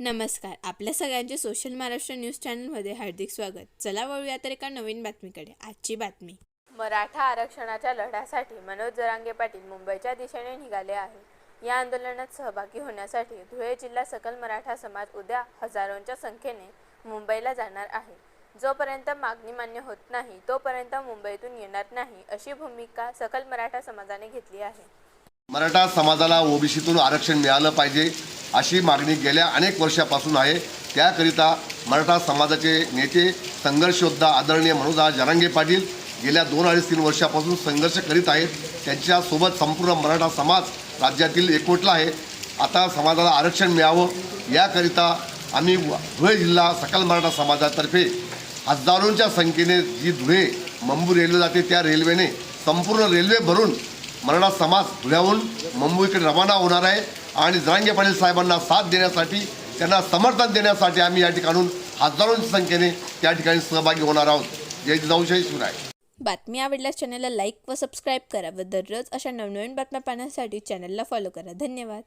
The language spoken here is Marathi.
नमस्कार. आपल्या सगळ्यांचे सोशल महाराष्ट्र न्यूज चॅनलमध्ये हार्दिक स्वागत. चला वळूया तर एका नवीन बातमीकडे. आजची बातमी. मराठा आरक्षणाच्या लढ्यासाठी मनोज जरांगे पाटील मुंबईच्या दिशेने निघाले आहे या आंदोलनात सहभागी होण्यासाठी धुळे जिल्हा सकल मराठा समाज उद्या हजारोंच्या संख्येने मुंबईला जाणार आहे. जोपर्यंत मागणी मान्य होत नाही तोपर्यंत मुंबईतून येणार नाही अशी भूमिका सकल मराठा समाजाने घेतली आहे. मराठा समाजाला ओबीसीतून आरक्षण मिळालं पाहिजे. अशी मागणी गेल्या अनेक वर्षापासून आहे. त्याकरिता मराठा समाजाचे नेते संघर्षयोद्धा आदरणीय मनोजा जरांगे पाटील गेल्या दोन अडीच तीन वर्षापासून संघर्ष करीत आहेत. त्यांच्यासोबत संपूर्ण मराठा समाज राज्यातील एकवटला आहे. आता समाजाला आरक्षण मिळावं. याकरिता आम्ही धुळे जिल्हा सकल मराठा समाजातर्फे हजारोंच्या संख्येने जी धुळे मंबू रेल्वे जाते त्या रेल्वेने संपूर्ण रेल्वे भरून मराठा समाज धुळ्याहून मुंबईकडे रवाना होणार आहे. आणि जरांगे पाटील साहेबांना साथ देण्यासाठी त्यांना समर्थन देण्यासाठी आम्ही या ठिकाणून हजारोंच्या संख्येने त्या ठिकाणी सहभागी होणार आहोत. जय जिजाऊ शिवराय. बातमी आवडल्यास चॅनलला लाईक व सबस्क्राईब करा व दररोज अशा नवनवीन बातम्या पाहण्यासाठी चॅनलला फॉलो करा. धन्यवाद.